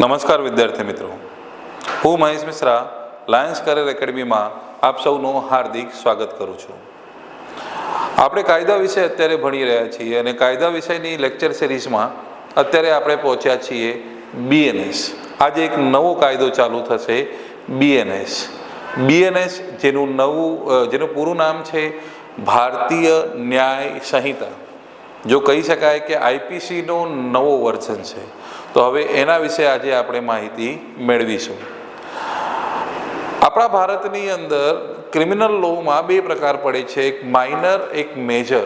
નમસ્કાર વિદ્યાર્થી મિત્રો. હું મહેશ મિશ્રા લાયન્સ કરિયર એકેડમીમાં આપ સૌનું હાર્દિક સ્વાગત કરું છું. આપણે કાયદા વિશે અત્યારે ભણી રહ્યા છીએ અને કાયદા વિષયની લેક્ચર સિરીઝમાં અત્યારે આપણે પહોંચ્યા છીએ બીએનએસ આજે એક નવો કાયદો ચાલુ થશે બીએનએસ બીએનએસ જેનું નવું જેનું પૂરું નામ છે ભારતીય ન્યાય સંહિતા. જો કહી શકાય કે આઈપીસીનો નવો વર્ઝન છે. તો હવે એના વિશે આજે આપણે માહિતી મેળવીશું. આપણા ભારતની અંદર ક્રિમિનલ લોમાં બે પ્રકાર પડે છે. એક માઇનર એક મેજર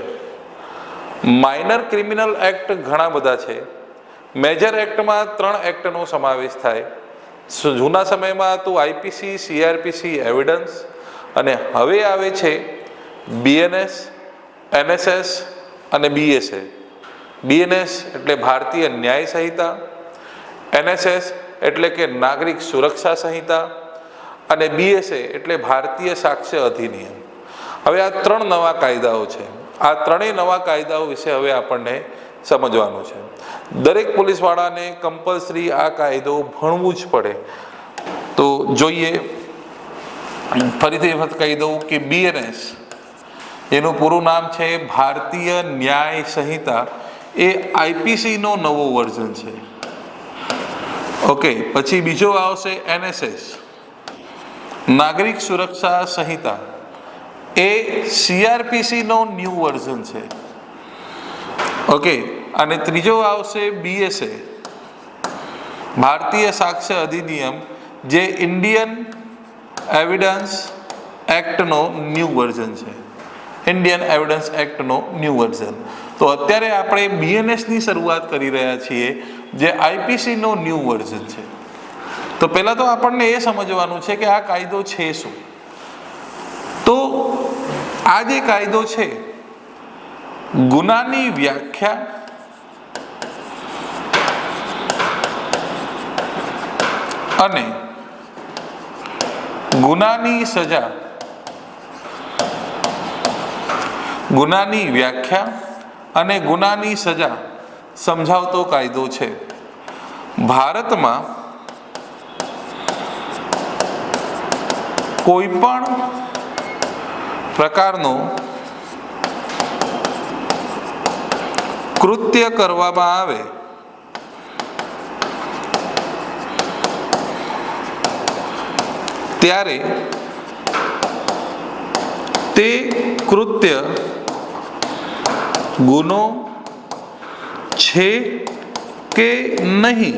માઇનર ક્રિમિનલ એક્ટ ઘણા બધા છે. મેજર એક્ટમાં ત્રણ એક્ટનો સમાવેશ થાય. જૂના સમયમાં તો આઈપીસી સીઆરપીસી એવિડન્સ અને હવે આવે છે બીએનએસ એનએસએસ અને બીએસએ બીએનએસ એટલે ભારતીય ન્યાય સંહિતા એનએસએસ એટલે કે નાગરિક સુરક્ષા સંહિતા અને બીએસએ એટલે ભારતીય સાક્ષ્ય અધિનિયમ. હવે આ ત્રણ નવા કાયદાઓ છે. આ ત્રણેય નવા કાયદાઓ વિશે હવે આપણને સમજવાનું છે. દરેક પોલીસવાળાને કમ્પલસરી આ કાયદો ભણવું જ પડે. તો જોઈએ. ફરીથી વખત કહી દઉં કે બીએનએસ, એનું પૂરું નામ છે ભારતીય ન્યાય સંહિતા. એ આઈપીસીનો નવો વર્ઝન છે. ઓકે પછી બીજો આવશે એનએસએસ નાગરિક સુરક્ષા સંહિતા. એ સીઆરપીસીનો ન્યૂ વર્ઝન છે. ઓકે અને ત્રીજો આવશે બીએસએ ભારતીય સાક્ષ્ય અધિનિયમ જે ઇન્ડિયન એવિડન્સ એક્ટનો ન્યૂ વર્ઝન છે. ઇન્ડિયન એવિડન્સ એક્ટનો ન્યૂ વર્ઝન તો અત્યારે આપણે બીએનએસની શરૂઆત કરી રહ્યા છીએ. જે આઈપીસીનો ન્યૂ વર્ઝન છે. તો પહેલાં તો આપણને એ સમજવાનું છે કે આ કાયદો છે શું? તો આ જે કાયદો છે, ગુનાની વ્યાખ્યા અને ગુનાની સજા, ગુનાની વ્યાખ્યા અને ગુનાની સજા સમજાવતો કાયદો છે. ભારતમાં કોઈ પણ પ્રકારનો કૃત્ય કરવામાં આવે ત્યારે તે કૃત્ય ગુનો છે કે નહીં?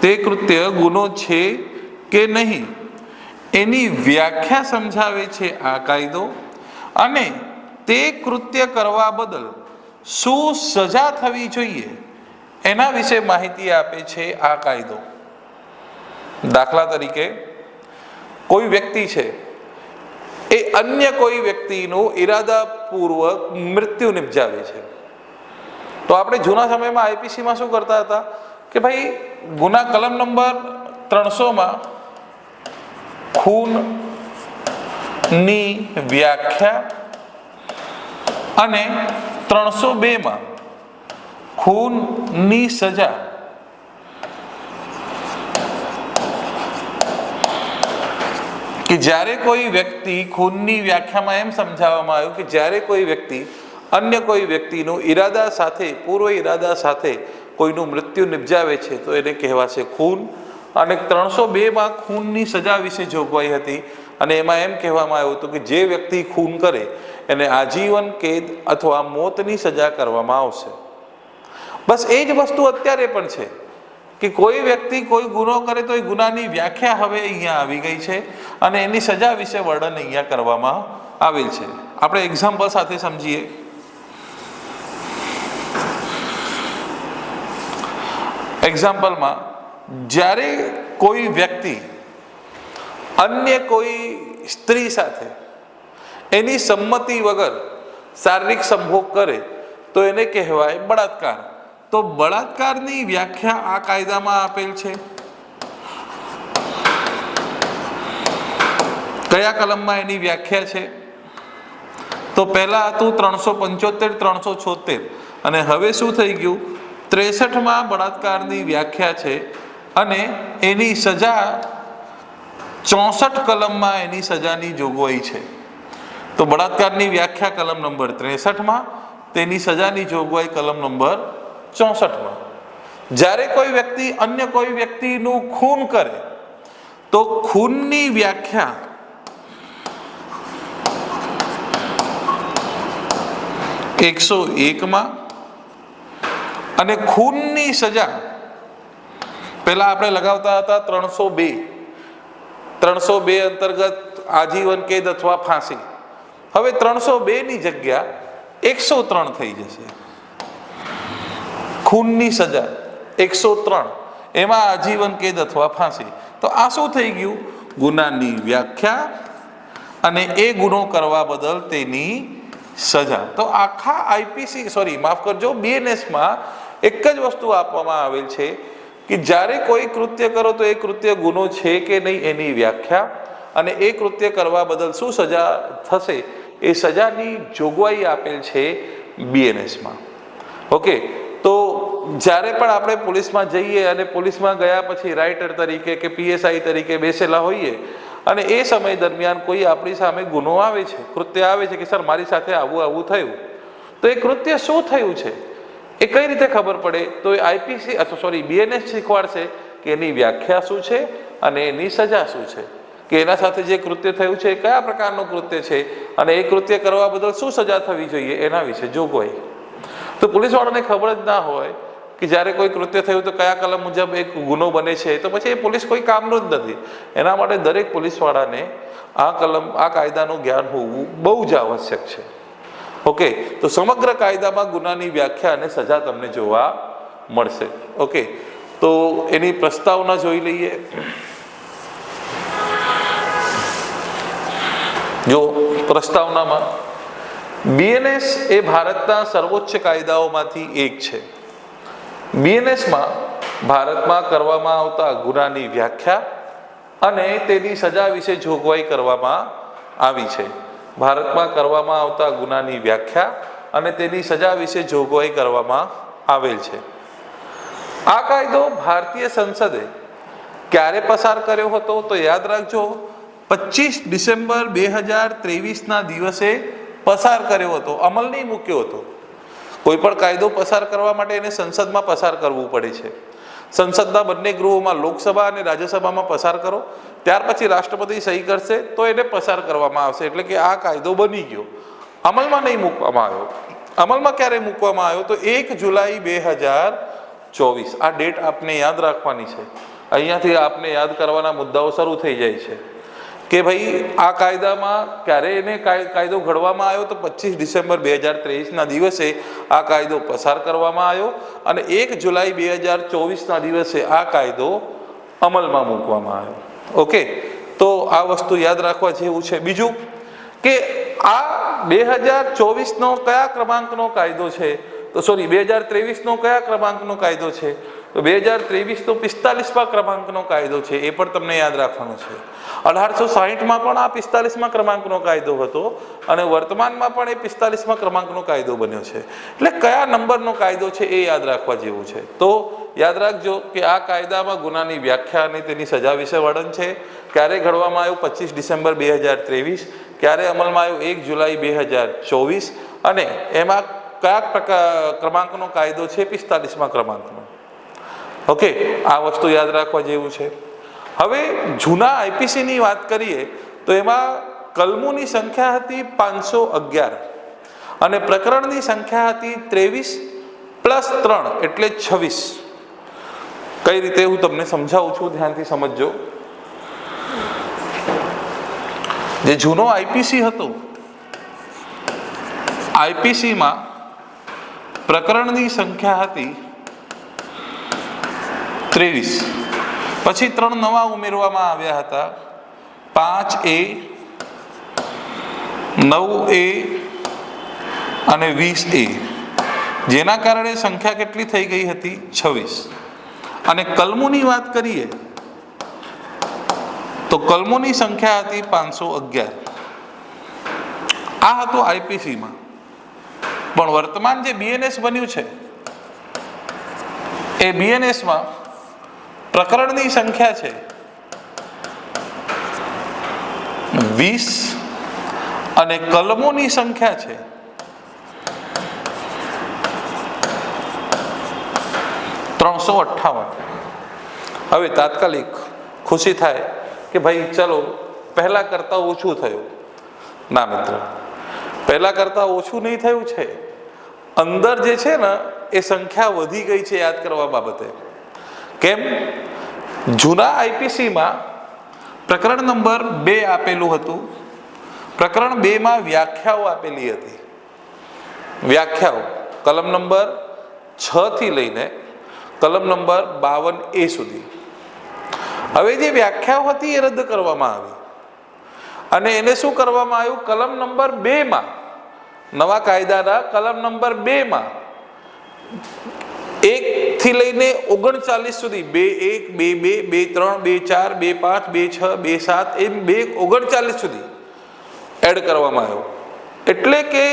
તે કૃત્ય ગુનો છે કે નહીં? એની વ્યાખ્યા સમજાવે છે આ કાયદો અને તે કૃત્ય કરવા બદલ શું સજા થવી જોઈએ એના વિશે માહિતી આપે છે આ કાયદો. દાખલા તરીકે, કોઈ વ્યક્તિ છે, એ અન્ય કોઈ વ્યક્તિનું ઈરાદાપૂર્વક મૃત્યુ નિપજાવે છે. તો આપણે જૂના સમયમાં આઈપીસીમાં શું કરતા હતા? કે ભાઈ, ગુના કલમ નંબર ત્રણસોમાં ખૂનની વ્યાખ્યા અને ત્રણસો બેમાં ખૂનની સજા. કે જ્યારે કોઈ વ્યક્તિ ખૂનની વ્યાખ્યામાં એમ સમજાવવામાં આવ્યું કે જ્યારે કોઈ વ્યક્તિ અન્ય કોઈ વ્યક્તિનું ઈરાદા સાથે, પૂર્વ ઈરાદા સાથે કોઈનું મૃત્યુ નિપજાવે છે, તો એને કહેવાશે ખૂન. અને ત્રણસો બેમાં ખૂનની સજા વિશે જોગવાઈ હતી અને એમાં એમ કહેવામાં આવ્યું હતું કે જે વ્યક્તિ ખૂન કરે, એને આજીવન કેદ અથવા મોતની સજા કરવામાં આવશે. બસ એ જ વસ્તુ અત્યારે પણ છે કે કોઈ વ્યક્તિ કોઈ ગુનો કરે તો એ ગુનાની વ્યાખ્યા હવે અહીંયા આવી ગઈ છે અને એની સજા વિશે વર્ણન અહીંયા કરવામાં આવેલ છે. આપણે એક્ઝામ્પલ સાથે સમજીએ. એક્ઝામ્પલમાં જ્યારે કોઈ વ્યક્તિ અન્ય કોઈ સ્ત્રી સાથે એની સંમતિ વગર શારીરિક સંભોગ કરે, તો એને કહેવાય બળાત્કાર. તો બળાત્કારની વ્યાખ્યા આ કાયદામાં આપેલ છે? કયા કલમમાં એની વ્યાખ્યા છે? તો પહેલા હતું ત્રણસો પંચોતેર, ત્રણસો છોતેર. અને હવે શું થઈ ગયું? ત્રેસઠમાં બળાત્કારની વ્યાખ્યા છે અને એની સજા ચોસઠ કલમમાં એની સજાની જોગવાઈ છે. તો બળાત્કારની વ્યાખ્યા કલમ નંબર ત્રેસઠમાં, તેની સજાની જોગવાઈ કલમ નંબર ચોસઠમાં. જ્યારે કોઈ વ્યક્તિ અન્ય કોઈ વ્યક્તિનું ખૂન કરે, તો ખૂનની વ્યાખ્યા એકસો એકમાં અને ખૂનની સજા. પહેલા આપણે લગાવતા હતા ત્રણસો બે. ત્રણસો બે અંતર્ગત આજીવન કેદ અથવા ફાંસી. હવે ત્રણસો બે ની જગ્યા એકસો ત્રણ થઈ જશે. ખૂનની સજા એકસો ત્રણ. એમાં આજીવન કેદ અથવા ફાંસી. તો આ શું થઈ ગયું? ગુનાની વ્યાખ્યા અને એ ગુનો કરવા બદલ તેની સજા. તો આખા આઈપીસી, સોરી, માફ કરજો, બીએનએસમાં એક જ વસ્તુ આપવામાં આવેલ છે કે જ્યારે કોઈ કૃત્ય કરો તો એ કૃત્ય ગુનો છે કે નહીં એની વ્યાખ્યા અને એ કૃત્ય કરવા બદલ શું સજા થશે એ સજાની જોગવાઈ આપેલ છે બીએનએસમાં. ઓકે, તો જ્યારે પણ આપણે પોલીસમાં જઈએ અને પોલીસમાં ગયા પછી રાઇટર તરીકે કે પીએસઆઈ તરીકે બેસેલા હોઈએ અને એ સમય દરમિયાન કોઈ આપણી સામે ગુનો આવે છે, કૃત્ય આવે છે કે, સર, મારી સાથે આવું આવું થયું. તો એ કૃત્ય શું થયું છે? એ કઈ રીતે ખબર પડે? તો એ આઈપીસી અથવા સોરી બીએનએસ શીખવાડશે કે એની વ્યાખ્યા શું છે અને એની સજા શું છે. કે એના સાથે જે કૃત્ય થયું છે, એ કયા પ્રકારનું કૃત્ય છે અને એ કૃત્ય કરવા બદલ શું સજા થવી જોઈએ એના વિશે જોગવાઈ તો પોલીસવાળાને ખબર જ ના હોય કે જ્યારે કોઈ કૃત્ય થયું તો કયા કલમ મુજબ એક ગુનો બને છે, તો પછી એ પોલીસ કોઈ કામનું જ નથી. એના માટે દરેક પોલીસવાળાને આ કલમ, આ કાયદાનું જ્ઞાન હોવું બહુ જ આવશ્યક છે. ઓકે તો સમગ્ર કાયદામાં ગુનાની વ્યાખ્યા અને સજા તમને જોવા મળશે. ઓકે તો એની પ્રસ્તાવના જોઈ લઈએ. જો પ્રસ્તાવનામાં બીએનએસ એ ભારતના સર્વોચ્ચ કાયદાઓમાંથી એક છે. બીએનએસમાં ભારતમાં કરવામાં આવતા ગુનાની વ્યાખ્યા અને તેની સજા વિશે જોગવાઈ કરવામાં આવી છે. ભારતમાં કરવામાં આવતા ગુનાની વ્યાખ્યા અને તેની સજા વિશે જોગવાઈ કરવામાં આવેલ છે. આ કાયદો ભારતીય સંસદે ક્યારે પસાર કર્યો હતો તો યાદ રાખજો પચીસ ડિસેમ્બર બે હજાર ત્રેવીસના દિવસે પસાર કર્યો હતો અમલ નહીં મૂક્યો હતો. કોઈ પણ કાયદો પસાર કરવા માટે એને સંસદમાં પસાર કરવું પડે છે. સંસદના બંને ગૃહોમાં લોકસભા અને રાજ્યસભામાં પસાર કરો ત્યાર પછી રાષ્ટ્રપતિ સહી કરશે, તો એને પસાર કરવામાં આવશે. એટલે કે આ કાયદો બની ગયો. અમલમાં નહીં મૂકવામાં આવ્યો. અમલમાં ક્યારે મૂકવામાં આવ્યો? તો એક જુલાઈ બે હજાર ચોવીસ. આ ડેટ આપને યાદ રાખવાની છે. અહીંયાથી આપને યાદ કરવાના મુદ્દાઓ શરૂ થઈ જાય છે. કે ભાઈ, આ કાયદામાં ક્યારે એને કાય- કાયદો ઘડવામાં આવ્યો? તો પચીસ ડિસેમ્બર બે હજાર ત્રેવીસના દિવસે આ કાયદો પસાર કરવામાં આવ્યો અને એક જુલાઈ બે હજાર ચોવીસના દિવસે આ કાયદો અમલમાં મૂકવામાં આવ્યો. ઓકે. તો આ વસ્તુ યાદ રાખવા જેવું છે. બીજું કે આ બે હજાર ચોવીસનો કયા ક્રમાંકનો કાયદો છે? તો સોરી બે હજાર ત્રેવીસનો કયા ક્રમાંકનો કાયદો છે? તો બે હજાર ત્રેવીસનો પિસ્તાલીસમાં ક્રમાંકનો કાયદો છે, એ પણ તમને યાદ રાખવાનો છે. અઢારસો સાહીઠમાં પણ આ પિસ્તાલીસમાં ક્રમાંકનો કાયદો હતો અને વર્તમાનમાં પણ એ પિસ્તાલીસમાં ક્રમાંકનો કાયદો બન્યો છે. એટલે કયા નંબરનો કાયદો છે એ યાદ રાખવા જેવું છે? તો યાદ રાખજો કે આ કાયદામાં ગુનાની વ્યાખ્યા અને તેની સજા વિશે વર્ણન છે. ક્યારે ઘડવામાં આવ્યું? પચીસ ડિસેમ્બર બે હજાર ત્રેવીસ. ક્યારે અમલમાં આવ્યું? એક જુલાઈ બે હજાર ચોવીસ. અને એમાં કયા પ્રકાર ક્રમાંકનો કાયદો છે? પિસ્તાલીસમાં ક્રમાંકનો. ઓકે, આ વસ્તુ યાદ રાખવા જેવું છે. હવે જૂના આઈપીસીની વાત કરીએ, તો એમાં કલમોની સંખ્યા હતી પાંચસો અગિયાર અને પ્રકરણની સંખ્યા હતી ત્રેવીસ પ્લસ ત્રણ એટલે છવ્વીસ. કઈ રીતે હું તમને સમજાવું છું, ધ્યાનથી સમજજો. જે જૂનો આઈપીસી હતો આઈપીસીમાં પ્રકરણની સંખ્યા હતી ત્રેવીસ. પછી ત્રણ નવા ઉમેરવામાં આવ્યા હતા. પાંચ એ, નવ એ અને વીસ એ. જેના કારણે સંખ્યા કેટલી થઈ ગઈ હતી? છવ્વીસ. અને કલમોની વાત કરીએ, તો કલમોની સંખ્યા હતી પાંચસો અગિયાર. આ હતું આઈપીસીમાં. પણ વર્તમાન જે બીએનએસ બન્યું છે, એ બીએનએસમાં પ્રકરણની સંખ્યા છે. વીસ અને કલમોની સંખ્યા છે. ત્રણસો અઠ્ઠાવન. હવે તાત્કાલિક ખુશી થાય કે ભાઈ ચલો, પહેલા કરતાં ઓછું થયું. ના મિત્ર, પહેલા કરતાં ઓછું નહીં થયું છે. અંદર જે છે ને, એ સંખ્યા વધી ગઈ છે યાદ કરવા બાબતે. કેમ? જૂના આઈપીસીમાં પ્રકરણ નંબર બે આપેલું હતું. પ્રકરણ બેમાં વ્યાખ્યાઓ આપેલી હતી. વ્યાખ્યાઓ. કલમ નંબર છ થી લઈને કલમ નંબર બાવન એ સુધી. હવે જે વ્યાખ્યાઓ હતી એ રદ કરવામાં આવી. અને એને શું કરવામાં આવ્યું? કલમ નંબર બેમાં, નવા કાયદાના કલમ નંબર બેમાં થી લઈને ઓગણચાલીસ સુધી બે એક, બે બે બે, ત્રણ, બે, ચાર, બે, પાંચ, બે, છ, બે, સાત, એમ બે ઓગણચાલીસ સુધી એડ કરવામાં આવ્યો. એટલે કે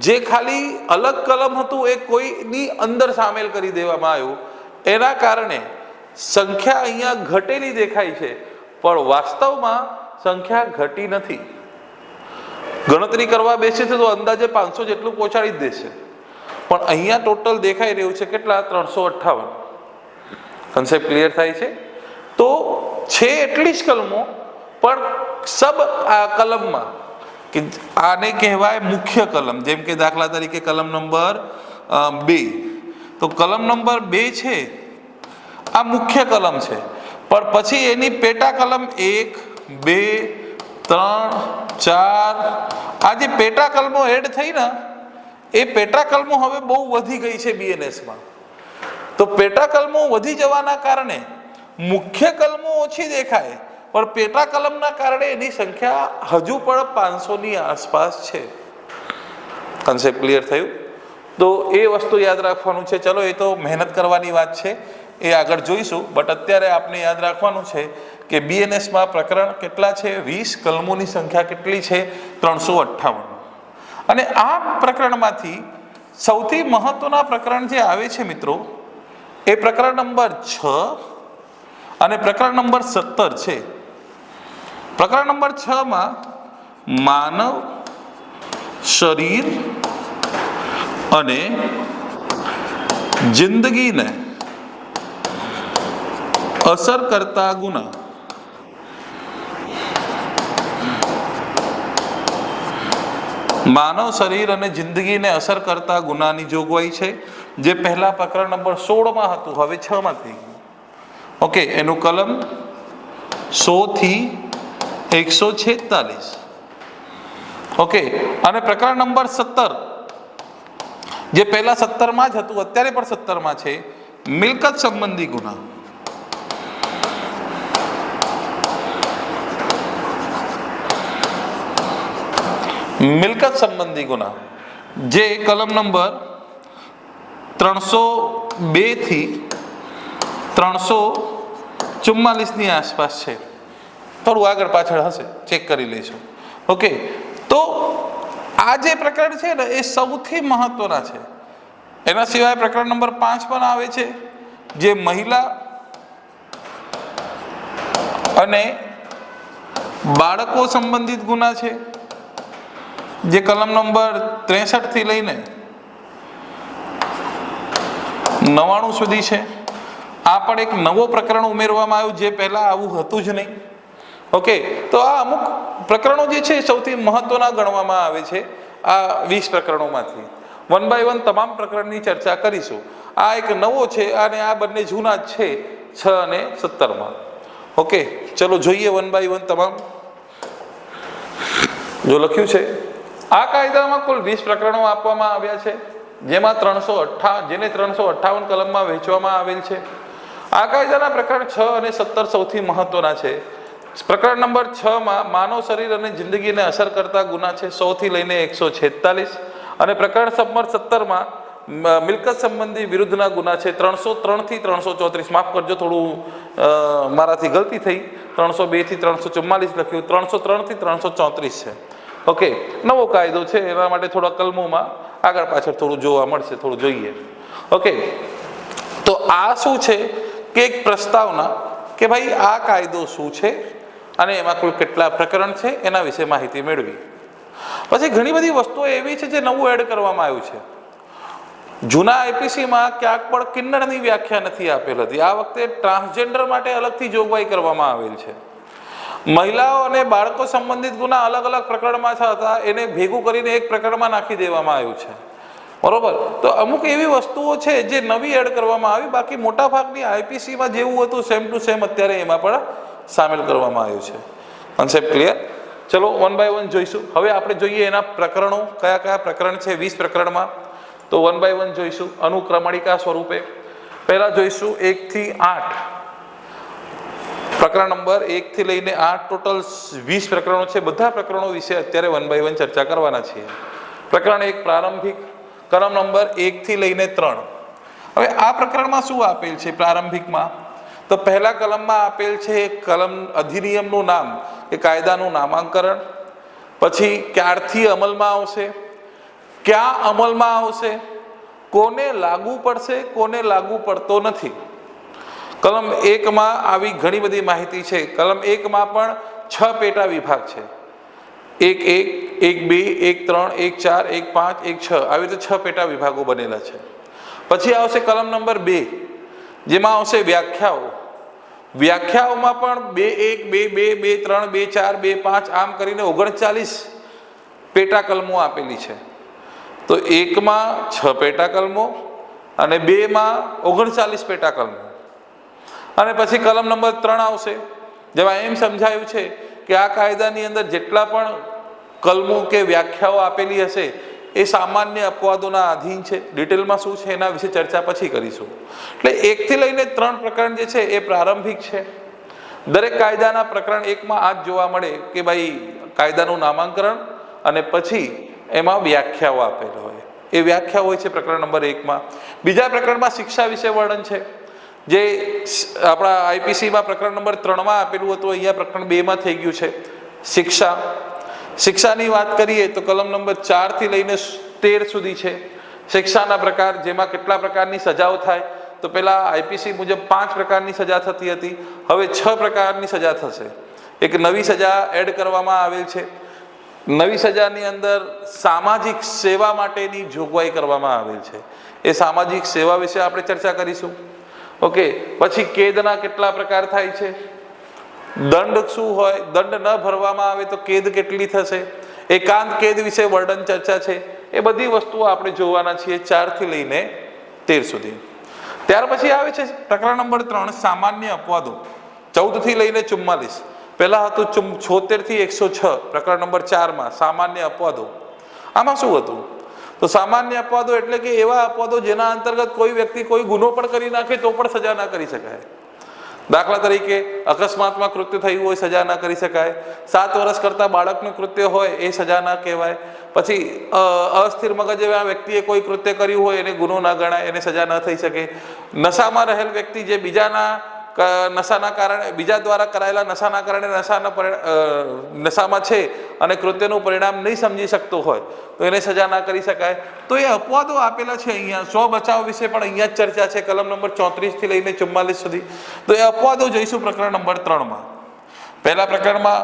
જે ખાલી અલગ કલમ હતું એ કોઈની અંદર સામેલ કરી દેવામાં આવ્યું. એના કારણે સંખ્યા અહીંયા ઘટેલી દેખાય છે, પણ વાસ્તવમાં સંખ્યા ઘટી નથી. ગણતરી કરવા બેસે તો અંદાજે પાંચસો જેટલું પહોંચાડી જ દેશે. પણ અહીંયા ટોટલ દેખાઈ રહ્યું છે કેટલા? ત્રણસો અઠ્ઠાવન. કન્સેપ્ટ ક્લિયર થાય છે? તો છે એટલી જ કલમો, પણ સબ આ કલમમાં, કે આને કહેવાય મુખ્ય કલમ, જેમ કે દાખલા તરીકે કલમ નંબર બે. તો કલમ નંબર બે છે, આ મુખ્ય કલમ છે. પણ પછી એની પેટા કલમ એક, બે, ત્રણ, ચાર, આ જે પેટા કલમો એડ થઈ ને એ પેટા કલમો હવે બહુ વધી ગઈ છે બીએનએસમાં તો પેટા કલમો વધી જવાના કારણે મુખ્ય કલમો ઓછી દેખાય, પણ પેટા કલમના કારણે એની સંખ્યા હજુ પણ પાંચસોની આસપાસ છે. કન્સેપ્ટ ક્લિયર થયું? તો એ વસ્તુ યાદ રાખવાનું છે. ચલો, એ તો મહેનત કરવાની વાત છે. એ આગળ જોઈશું. બટ અત્યારે આપણે યાદ રાખવાનું છે કે બીએનએસમાં પ્રકરણ કેટલા છે? વીસ કલમોની સંખ્યા કેટલી છે? ત્રણસો અઠ્ઠાવન. અને આ પ્રકરણમાંથી સૌથી મહત્વના પ્રકરણ જે આવે છે મિત્રો, એ પ્રકરણ નંબર છ અને પ્રકરણ નંબર સત્તર છે. પ્રકરણ નંબર છ માં માનવ, શરીર અને જિંદગીને અસર કરતા ગુના. માનવ શરીર અને જિંદગીને અસર કરતા ગુનાની જોગવાઈ છે, જે પહેલા પ્રકરણ નંબર સોળમાં હતું, હવે છ માં થઈ ગયું. ઓકે, એનું કલમ સો થી એકસો છેતાલીસ. ઓકે, અને પ્રકરણ નંબર સત્તર, જે પહેલા સત્તરમાં જ હતું, અત્યારે પણ સત્તરમાં છે, મિલકત સંબંધી ગુના. મિલકત સંબંધી ગુના. જે કલમ નંબર ત્રણસો બેથી ત્રણસો ચુમ્માલીસની આસપાસ છે. થોડું આગળ પાછળ હશે ચેક કરી લઈશું ઓકે તો આ જે પ્રકરણ છે ને, એ સૌથી મહત્વના છે. એના સિવાય પ્રકરણ નંબર પાંચ પણ આવે છે, જે મહિલા અને બાળકો સંબંધિત ગુના છે. જે કલમ નંબર ત્રેસઠથી લઈને નવાણું સુધી છે. આ પણ એક નવો પ્રકરણ ઉમેરવામાં આવ્યું, જે પહેલા આવું હતું જ નહીં. ઓકે તો આ અમુક પ્રકરણો જે છે સૌથી મહત્વના ગણવામાં આવે છે, આ વીસ પ્રકરણોમાંથી. વન બાય વન તમામ પ્રકરણની ચર્ચા કરીશું. આ એક નવો છે અને આ બંને જૂના જ છે, છ અને સત્તરમાં. ઓકે ચલો જોઈએ વન બાય વન તમામ. જો લખ્યું છે આ કાયદામાં કુલ વીસ પ્રકરણો આપવામાં આવ્યા છે, જેમાં ત્રણસો અઠ્ઠા જેને ત્રણસો અઠ્ઠાવન કલમમાં વહેંચવામાં આવેલ છે. આ કાયદાના પ્રકરણ છ અને સત્તર સૌથી મહત્વના છે. પ્રકરણ નંબર છ માં માનવ શરીર અને જિંદગીને અસર કરતા ગુના છે, સૌથી લઈને એકસો છેતાલીસ. અને પ્રકરણ નંબર સત્તરમાં મિલકત સંબંધી વિરુદ્ધના ગુના છે, ત્રણસો ત્રણથી ત્રણસો ચોત્રીસ. માફ કરજો, થોડું મારાથી ગલતી થઈ. ત્રણસો બેથી ત્રણસો ચુમ્માલીસ લખ્યું, ત્રણસો ત્રણથી ત્રણસો ચોત્રીસ છે. ઓકે, નવો કાયદો છે, એના માટે થોડા કલમોમાં આગળ પાછળ થોડું જોવા મળશે, થોડું જોઈએ. ઓકે, તો આ શું છે? કે એક પ્રસ્તાવના કે ભાઈ આ કાયદો શું છે? અને એમાં કુલ કેટલા પ્રકરણ છે? એના વિશે માહિતી મેળવી. પછી ઘણી બધી વસ્તુઓ એવી છે જે નવું એડ કરવામાં આવ્યું છે. જૂના આઈપીસીમાં ક્યાંક પણ કિન્નરની વ્યાખ્યા નથી આપેલ હતી. આ વખતે ટ્રાન્સજેન્ડર માટે અલગથી જોગવાઈ કરવામાં આવેલ છે. મહિલાઓ અને બાળકો સંબંધિત ગુના અલગ અલગ પ્રકરણમાં હતા. એને ભેગું કરીને એક પ્રકરણમાં નાખી દેવામાં આવ્યું છે. બરોબર? તો અમુક એવી વસ્તુઓ છે જે નવી એડ કરવામાં આવી. બાકી મોટા ભાગની આઈપીસીમાં જેવું હતું સેમ ટુ સેમ અત્યારે એમાં પણ સામેલ કરવામાં આવ્યું છે. કોન્સેપ્ટ ક્લિયર ચલો વન બાય વન જોઈશું. હવે આપણે જોઈએ એના પ્રકરણો. કયા કયા પ્રકરણ છે? વીસ પ્રકરણમાં. તો વન બાય વન જોઈશું. અનુક્રમણિકા સ્વરૂપે. પહેલાં જોઈશું એકથી આઠ. પ્રકરણ નંબર એકથી લઈને આઠ ટોટલ વીસ પ્રકરણો છે. બધા પ્રકરણો વિશે અત્યારે વન બાય વન ચર્ચા કરવાના છીએ. પ્રકરણ એક પ્રારંભિક, કલમ નંબર એકથી લઈને ત્રણ. હવે આ પ્રકરણમાં શું આપેલ છે પ્રારંભિકમાં? તો પહેલા કલમમાં આપેલ છે કલમ અધિનિયમનું નામ કે કાયદાનું નામાંકરણ. પછી ક્યારથી અમલમાં આવશે? ક્યાં અમલમાં આવશે? કોને લાગુ પડશે? કોને લાગુ પડતો નથી? કલમ એકમાં આવી ઘણી બધી માહિતી છે. કલમ એકમાં પણ છ પેટા વિભાગ છે. એક એક એક બે, એક ત્રણ, એક ચાર, એક પાંચ, એક છ. આવી રીતે છ પેટા વિભાગો બનેલા છે. પછી આવશે કલમ નંબર બે, જેમાં આવશે વ્યાખ્યાઓ. વ્યાખ્યાઓમાં પણ બે એક, બે બે બે, ત્રણ, બે, ચાર, બે, પાંચ, આમ કરીને ઓગણચાલીસ પેટા કલમો આપેલી છે. તો એકમાં છ પેટા કલમો અને બેમાં ઓગણચાલીસ પેટા કલમો. અને પછી કલમ નંબર ત્રણ આવશે, જેમાં એમ સમજાયું છે કે આ કાયદાની અંદર જેટલા પણ કલમો કે વ્યાખ્યાઓ આપેલી હશે, એ સામાન્ય અપવાદોના આધીન છે. ડિટેલમાં શું છે એના વિશે ચર્ચા પછી કરીશું. એટલે એકથી લઈને ત્રણ પ્રકરણ જે છે એ પ્રારંભિક છે. દરેક કાયદાના પ્રકરણ એકમાં આ જ જોવા મળે કે ભાઈ કાયદાનું નામાંકરણ અને પછી એમાં વ્યાખ્યાઓ આપેલ હોય. એ વ્યાખ્યા હોય છે પ્રકરણ નંબર એકમાં. બીજા પ્રકરણમાં શિક્ષા વિશે વર્ણન છે. જે આપણા આઈપીસીમાં પ્રકરણ નંબર ત્રણમાં આપેલું હતું, અહીંયા પ્રકરણ બેમાં થઈ ગયું છે. શિક્ષા. શિક્ષાની વાત કરીએ તો કલમ નંબર ચારથી લઈને તેર સુધી છે. શિક્ષાના પ્રકાર, જેમાં કેટલા પ્રકારની સજાઓ થાય, તો પહેલાં આઈપીસી મુજબ પાંચ પ્રકારની સજા થતી હતી. હવે છ પ્રકારની સજા થશે. એક નવી સજા એડ કરવામાં આવેલ છે. નવી સજાની અંદર સામાજિક સેવા માટેની જોગવાઈ કરવામાં આવેલ છે. એ સામાજિક સેવા વિશે આપણે ચર્ચા કરીશું. ઓકે, પછી કેદના કેટલા પ્રકાર થાય છે? દંડ શું હોય? દંડ ન ભરવામાં આવે તો કેદ કેટલી થશે? એકાંત કેદ વિશે વર્ણન ચર્ચા છે. એ બધી વસ્તુઓ આપણે જોવાના છીએ ચારથી લઈને તેર સુધી. ત્યાર પછી આવે છે પ્રકરણ નંબર ત્રણ, સામાન્ય અપવાદો. ચૌદથી લઈને ચુમ્માલીસ. પહેલા હતું છોતેરથી એકસો છ, પ્રકરણ નંબર ચારમાં, સામાન્ય અપવાદો. આમાં શું હતું? તો સામાન્ય અપવાદો એટલે કે એવા અપવાદો જેના અંતર્ગત કોઈ વ્યક્તિ કોઈ ગુનો પણ કરી નાખે તો પણ સજા ના કરી શકાય. દાખલા તરીકે અકસ્માતમાં કૃત્ય થયું હોય સજા ના કરી શકાય. સાત વર્ષ કરતા બાળકનું કૃત્ય હોય એ સજા ના કહેવાય. પછી અસ્થિર મગજ એવા વ્યક્તિએ કોઈ કૃત્ય કર્યું હોય એને ગુનો ના ગણાય, એને સજા ન થઈ શકે. નશામાં રહેલ વ્યક્તિ જે બીજાના નશાના કારણે, બીજા દ્વારા કરાયેલા નશાના કારણે નશાના નશામાં છે અને કૃત્યનું પરિણામ નહીં સમજી શકતો હોય, તો એને સજા ના કરી શકાય. તો એ અપવાદો આપેલા છે અહીંયા. સ્વ બચાવ વિશે પણ અહીંયા જ ચર્ચા છે. કલમ નંબર ચોત્રીસથી લઈને ચુમ્માલીસ સુધી. તો એ અપવાદો જોઈશું પ્રકરણ નંબર ત્રણમાં. પહેલા પ્રકરણમાં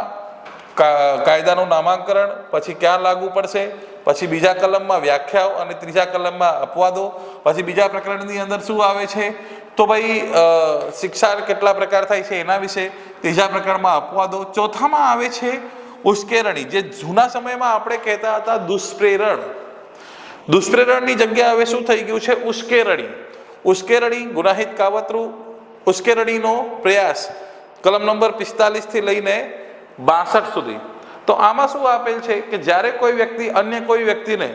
કાયદાનું નામાંકરણ, પછી ક્યાં લાગુ પડશે? પછી બીજા કલમમાં વ્યાખ્યાઓ અને ત્રીજા કલમમાં અપવાદો. પછી બીજા પ્રકરણની અંદર શું આવે છે? તો ભાઈ શિક્ષા કેટલા પ્રકાર થાય છે એના વિશે. ત્રીજા પ્રકરણમાં અપવાદો. ચોથામાં આવે છે ઉશ્કેરણી. જે જૂના સમયમાં આપણે કહેતા હતા દુષ્પ્રેરણ. દુષ્પ્રેરણની જગ્યાએ હવે શું થઈ ગયું છે? ઉશ્કેરણી. ઉશ્કેરણી, ગુનાહિત કાવતરું. ઉશ્કેરણીનો પ્રયાસ કલમ નંબર પિસ્તાલીસથી લઈને બાસઠ સુધી. તો આમાં શું આપેલ છે કે જ્યારે કોઈ વ્યક્તિ અન્ય કોઈ વ્યક્તિને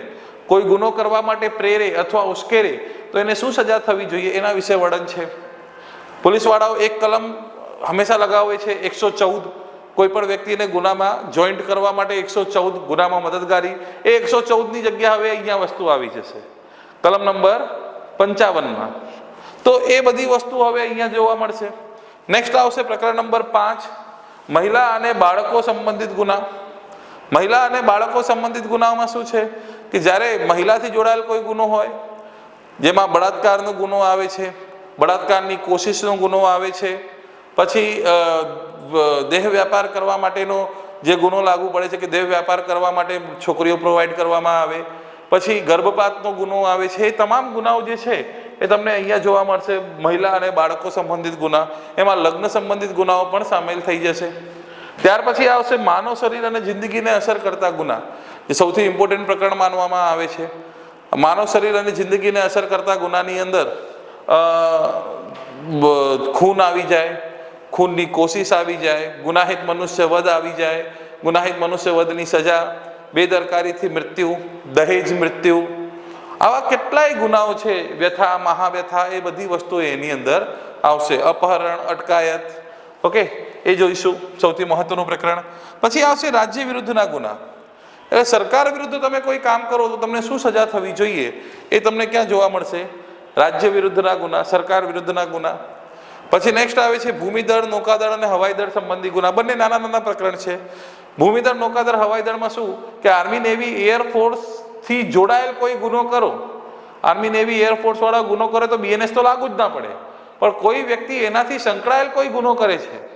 કોઈ ગુનો કરવા માટે પ્રેરે અથવા ઉશ્કેરે, તો એને શું સજા થવી જોઈએ એના વિશે વર્ણન છે. પોલીસવાળાઓ એક કલમ હંમેશા લગાવે છે, એકસો ચૌદ. કોઈ પણ વ્યક્તિને ગુનામાં જોઈન્ટ કરવા માટે એકસો ચૌદ ગુનામાં મદદગારી, એ એકસો ચૌદની જગ્યા હવે અહીંયા વસ્તુ આવી જશે. કલમ નંબર પંચાવનમાં. તો એ બધી વસ્તુ હવે અહીંયા જોવા મળશે. નેક્સ્ટ આવશે પ્રકરણ નંબર પાંચ. મહિલા અને બાળકો સંબંધિત ગુના. મહિલા અને બાળકો સંબંધિત ગુનામાં શું છે? કે જ્યારે મહિલાથી જોડાયેલ કોઈ ગુનો હોય, જેમાં બળાત્કારનો ગુનો આવે છે, બળાત્કારની કોશિશનો ગુનો આવે છે, પછી દેહ વ્યાપાર કરવા માટેનો જે ગુનો લાગુ પડે છે કે દેહ વ્યાપાર કરવા માટે છોકરીઓ પ્રોવાઈડ કરવામાં આવે, પછી ગર્ભપાતનો ગુનો આવે છે, એ તમામ ગુનાઓ જે છે, એ તમને અહીંયા જોવા મળશે. મહિલા અને બાળકો સંબંધિત ગુના, એમાં લગ્ન સંબંધિત ગુનાઓ પણ સામેલ થઈ જશે. ત્યાર પછી આવશે માનવ શરીર અને જિંદગીને અસર કરતા ગુના જે સૌથી ઇમ્પોર્ટન્ટ પ્રકરણ માનવામાં આવે છે. માનવ શરીર અને જિંદગીને અસર કરતા ગુનાની અંદર ખૂન આવી જાય, ખૂનની કોશિશ આવી જાય, ગુનાહિત મનુષ્ય વધ આવી જાય, ગુનાહિત મનુષ્ય વધની સજા, બેદરકારીથી મૃત્યુ, દહેજ મૃત્યુ, આવા કેટલાય ગુનાઓ છે, વ્યથા, મહાવ્યથા, એ બધી વસ્તુઓ એની અંદર આવશે. અપહરણ, અટકાયત ઓકે એ જોઈશું. સૌથી મહત્વનું પ્રકરણ. પછી આવશે રાજ્ય વિરુદ્ધના ગુના. એટલે સરકાર વિરુદ્ધ તમે કોઈ કામ કરો તો તમને શું સજા થવી જોઈએ એ તમને ક્યાં જોવા મળશે? રાજ્ય વિરુદ્ધના ગુના, સરકાર વિરુદ્ધના ગુના. પછી નેક્સ્ટ આવે છે ભૂમિદળ, નૌકાદળ અને હવાઈદળ સંબંધી ગુના. બંને નાના નાના પ્રકરણ છે. ભૂમિદળ, નૌકાદળ, હવાઈદળમાં શું? કે આર્મી નેવી એરફોર્સથી જોડાયેલ કોઈ ગુનો કરો. આર્મી નેવી એરફોર્સ વાળા ગુનો કરે તો બીએનએસ તો લાગુ જ ના પડે. પણ કોઈ વ્યક્તિ એનાથી સંકળાયેલ કોઈ ગુનો કરે છે?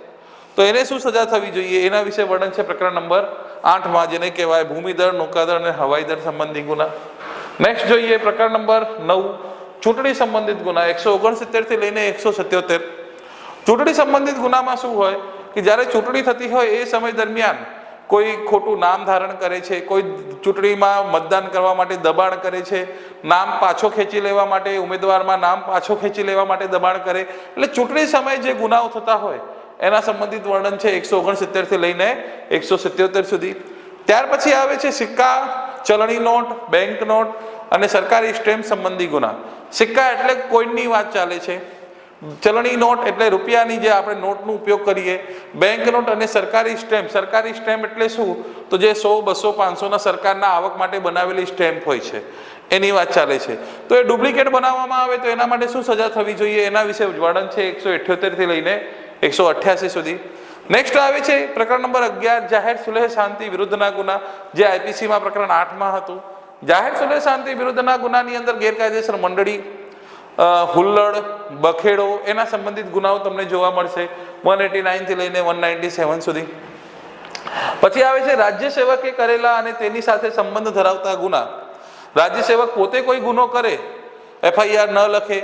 તો એને શું સજા થવી જોઈએ? એના વિશે વર્ણન છે પ્રકરણ નંબર આઠમાં, જેને કહેવાય ભૂમિદળ, નૌકાદળ અને હવાઈદળ સંબંધી ગુના. નેક્સ્ટ જોઈએ પ્રકરણ નંબર નવ, ચૂંટણી સંબંધિત ગુના. એકસો ઓગણસિત્તેરથી લઈને એકસો સત્યોતેર. ચૂંટણી સંબંધિત ગુનામાં શું હોય? કે જ્યારે ચૂંટણી થતી હોય એ સમય દરમિયાન કોઈ ખોટું નામ ધારણ કરે છે, કોઈ ચૂંટણીમાં મતદાન કરવા માટે દબાણ કરે છે, નામ પાછો ખેંચી લેવા માટે, ઉમેદવારમાં નામ પાછો ખેંચી લેવા માટે દબાણ કરે. એટલે ચૂંટણી સમયે જે ગુનાઓ થતા હોય, એના સંબંધિત વર્ણન છે એકસો ઓગણસિત્તેરથી લઈને એકસો સિત્યોતેર સુધી. ત્યાર પછી આવે છે સિક્કા, ચલણી નોટ, બેંક નોટ અને સરકારી સ્ટેમ્પ સંબંધી ગુના. સિક્કા એટલે કોઈનની વાત ચાલે છે? ચલણી નોટ એટલે રૂપિયાની જે આપણે નોટનો ઉપયોગ કરીએ બેંક નોટ અને સરકારી સ્ટેમ્પ સરકારી સ્ટેમ્પ એટલે શું? તો જે સો, બસો, પાંચસોના સરકારના આવક માટે બનાવેલી સ્ટેમ્પ હોય છે. એની વાત ચાલે છે. તો એ ડુપ્લિકેટ બનાવવામાં આવે તો એના માટે શું સજા થવી જોઈએ? એના વિશે વર્ણન છે એકસો થી લઈને એકસો અઠ્યાસી સુધી. નેક્સ્ટ આવે છે પ્રકરણ નંબર અગિયાર, જાહેર સુલેહ શાંતિ વિરુદ્ધના ગુના. જે આઈપીસીમાં પ્રકરણ આઠમાં હતું. જાહેર સુલેહ શાંતિ વિરુદ્ધના ગુનાની અંદર ગેરકાયદેસર મંડળી હુલ્લડ, બખેડો, એના સંબંધિત ગુનાઓ તમને જોવા મળશે વન એટી નાઇનથી લઈને વન નાઇન્ટી સેવન સુધી. પછી આવે છે રાજ્ય સેવકે કરેલા અને તેની સાથે સંબંધ ધરાવતા ગુના. રાજ્ય સેવક પોતે કોઈ ગુનો કરે, એફઆઈઆર ન લખે,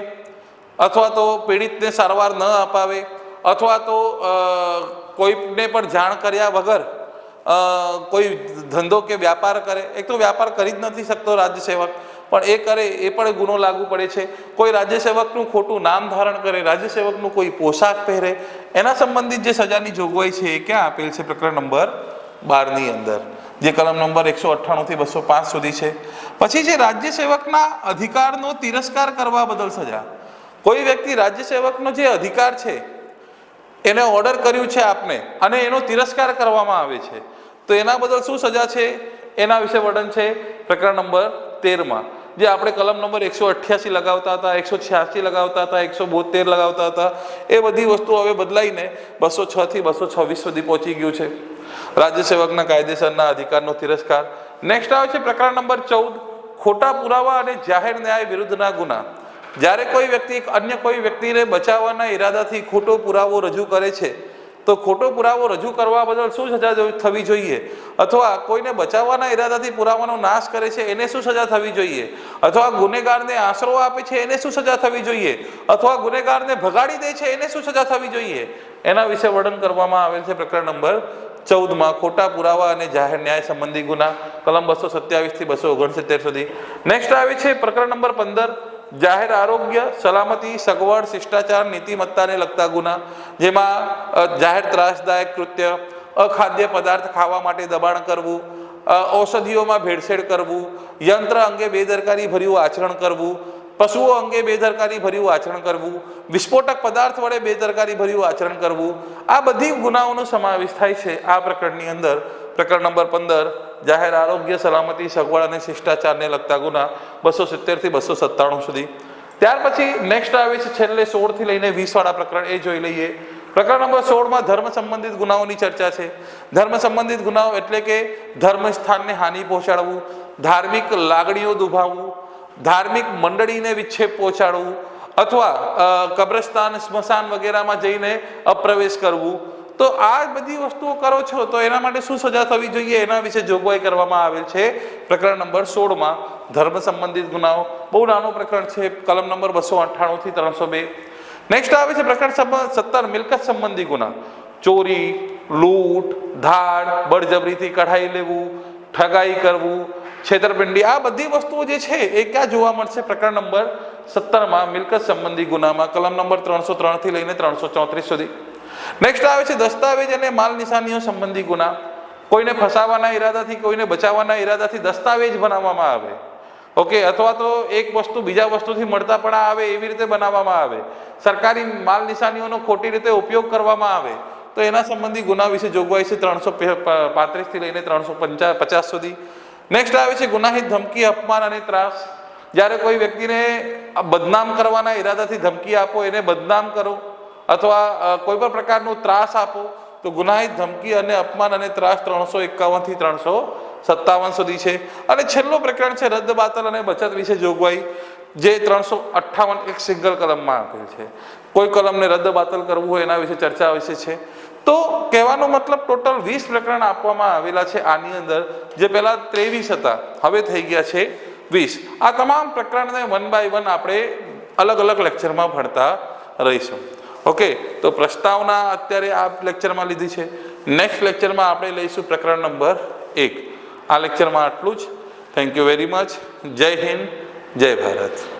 અથવા તો પીડિતને સારવાર ન અપાવે, અથવા તો કોઈને પણ જાણ કર્યા વગર કોઈ ધંધો કે વ્યાપાર કરે, એક તો વ્યાપાર કરી જ નથી શકતો રાજ્ય સેવક. પણ એ કરે, એ પણ ગુનો લાગુ પડે છે. કોઈ રાજ્ય સેવકનું ખોટું નામ ધારણ કરે રાજ્ય સેવકનું કોઈ પોશાક પહેરે, એના સંબંધિત જે સજાની જોગવાઈ છે એ ક્યાં આપેલ છે? પ્રકરણ નંબર બારની અંદર, જે કલમ નંબર એકસો અઠ્ઠાણુંથી બસો પાંચ સુધી છે. પછી છે રાજ્ય સેવકના અધિકારનો તિરસ્કાર કરવા બદલ સજા. કોઈ વ્યક્તિ રાજ્ય સેવકનો જે અધિકાર છે, એને ઓર્ડર કર્યું છે આપને, અને એનો તિરસ્કાર કરવામાં આવે છે, તો એના બદલ શું સજા છે? એના વિશે વર્ણન છે પ્રકરણ નંબર તેરમાં. જે આપણે કલમ નંબર એકસો અઠ્યાસી લગાવતા હતા, એકસો છ્યાસી લગાવતા હતા, એકસો બોતેર લગાવતા હતા, એ બધી વસ્તુઓ હવે બદલાઈને બસો છ થી બસો છવ્વીસ સુધી પહોંચી ગયું છે. રાજ્ય સેવકના કાયદેસરના અધિકારનો તિરસ્કાર. નેક્સ્ટ આવે છે પ્રકરણ નંબર ચૌદ, ખોટા પુરાવા અને જાહેર ન્યાય વિરુદ્ધના ગુના. જ્યારે કોઈ વ્યક્તિ અન્ય કોઈ વ્યક્તિને બચાવવાના ઈરાદાથી ખોટો પુરાવો રજૂ કરે છે તો ખોટો પુરાવો રજૂ કરવા બદલ શું સજા થવી જોઈએ? અથવા કોઈને બચાવવાના ઈરાદાથી પુરાવાનો નાશ કરે છે, એને શું સજા થવી જોઈએ? અથવા ગુનેગારને આશરો આપે છે, એને શું સજા થવી જોઈએ? અથવા ગુનેગારને ભગાડી દે છે, એને શું સજા થવી જોઈએ? એના વિશે વર્ણન કરવામાં આવેલ છે પ્રકરણ નંબર ચૌદમાં, ખોટા પુરાવા અને જાહેર ન્યાય સંબંધી ગુના, કલમ બસો સત્યાવીસથી બસો ઓગણસિત્તેર સુધી. નેક્સ્ટ આવે છે પ્રકરણ નંબર પંદર જાહેર આરોગ્ય, સલામતી, સગવડ, શિષ્ટાચાર, નીતિમત્તાને લગતા ગુના, જેમાં જાહેર ત્રાસદાયક કૃત્ય, અખાદ્ય પદાર્થ ખાવા માટે દબાણ કરવું ઔષધિઓમાં ભેળસેળ કરવું, યંત્ર અંગે બેદરકારી ભર્યું આચરણ કરવું, પશુઓ અંગે બેદરકારી ભર્યું આચરણ કરવું, વિસ્ફોટક પદાર્થ વડે બેદરકારી ભર્યું આચરણ કરવું, આ બધી ગુનાઓનો સમાવેશ થાય છે આ પ્રકરણની અંદર. પ્રકરણ નંબર પંદર, જાહેર આરોગ્ય, સલામતી, સગવડ અને શિષ્ટાચારને લગતા ગુના બસો સિત્તેરથી બસો સત્તાણું સુધી. ત્યાર પછી નેક્સ્ટ આવે છે છેલ્લે સોળથી લઈને વીસવાળા પ્રકરણ, એ જોઈ લઈએ. પ્રકરણ નંબર સોળમાં ધર્મ સંબંધિત ગુનાઓની ચર્ચા છે. ધર્મ સંબંધિત ગુનાઓ એટલે કે ધર્મ સ્થાનને હાનિ પહોંચાડવું, ધાર્મિક લાગણીઓ દુભાવવું, ધાર્મિક મંડળીને વિક્ષેપ પહોંચાડવું, અથવા કબ્રસ્તાન, સ્મશાન વગેરેમાં જઈને અપ્રવેશ કરવું તો આ બધી વસ્તુઓ કરો છો તો એના માટે શું સજા થવી જોઈએ? એના વિશે જોગવાઈ કરવામાં આવેલ છે. પ્રકરણ નંબર સોળમાં ધર્મ સંબંધિત ગુનાઓ. બહુ નાનો પ્રકરણ છે. કલમ નંબર બસો અઠ્ઠાણું થી ત્રણસો બે. નેક્સ્ટ આવે છે પ્રકરણ સત્તર, મિલકત સંબંધી ગુના. ચોરી, લૂંટ, ધાડ, બળજબરીથી કઢાઈ લેવું, ઠગાઈ કરવું, છેતરપિંડી આ બધી વસ્તુઓ જે છે એ ક્યાં જોવા મળશે? પ્રકરણ નંબર સત્તરમાં મિલકત સંબંધી ગુનામાં. કલમ નંબર ત્રણસો ત્રણથી લઈને ત્રણસો ચોત્રીસ સુધી. નેક્સ્ટ આવે છે દસ્તાવેજ અને માલ નિશાનીઓ સંબંધી ગુના. કોઈને ફસાવાના ઈરાદાથી, કોઈને બચાવવાના ઈરાદાથી દસ્તાવેજ બનાવવામાં આવે. ઓકે અથવા તો એક વસ્તુ બીજા વસ્તુથી મળતા પણ આવે એવી રીતે બનાવવામાં આવે. સરકારી માલ નિશાનીઓનો ખોટી રીતે ઉપયોગ કરવામાં આવે. તો એના સંબંધી ગુના વિશે જોગવાઈ છે ત્રણસો પાંત્રીસથી લઈને ત્રણસો પંચા, પચાસ સુધી. નેક્સ્ટ આવે છે ગુનાહિત ધમકી, અપમાન અને ત્રાસ. જ્યારે કોઈ વ્યક્તિને બદનામ કરવાના ઈરાદાથી ધમકી આપો, એને બદનામ કરો. અથવા કોઈ પણ પ્રકારનો ત્રાસ આપો, તો ગુનાહિત ધમકી અને અપમાન અને ત્રાસ ત્રણસો એકાવનથી ત્રણસો સત્તાવન સુધી છે. અને છેલ્લો પ્રકરણ છે, રદ બાતલ અને બચત વિશે જોગવાઈ, જે ત્રણસો અઠ્ઠાવન એક સિંગલ કલમમાં આપેલ છે. કોઈ કલમને રદ બાતલ કરવું હોય, એના વિશે ચર્ચા વિશે છે. તો કહેવાનો મતલબ ટોટલ વીસ પ્રકરણ આપવામાં આવેલા છે, આની અંદર. જે પહેલા ત્રેવીસ હતા, હવે થઈ ગયા છે વીસ. આ તમામ પ્રકરણને વન બાય વન આપણે અલગ અલગ લેક્ચરમાં ભણતા રહીશું. ઓકે તો પ્રસ્તાવના અત્યારે આ લેક્ચરમાં લીધી છે. નેક્સ્ટ લેક્ચરમાં આપણે લઈશું પ્રકરણ નંબર એક. આ લેક્ચરમાં આટલું જ. થેન્ક યુ વેરી મચ જય હિન્દ, જય ભારત.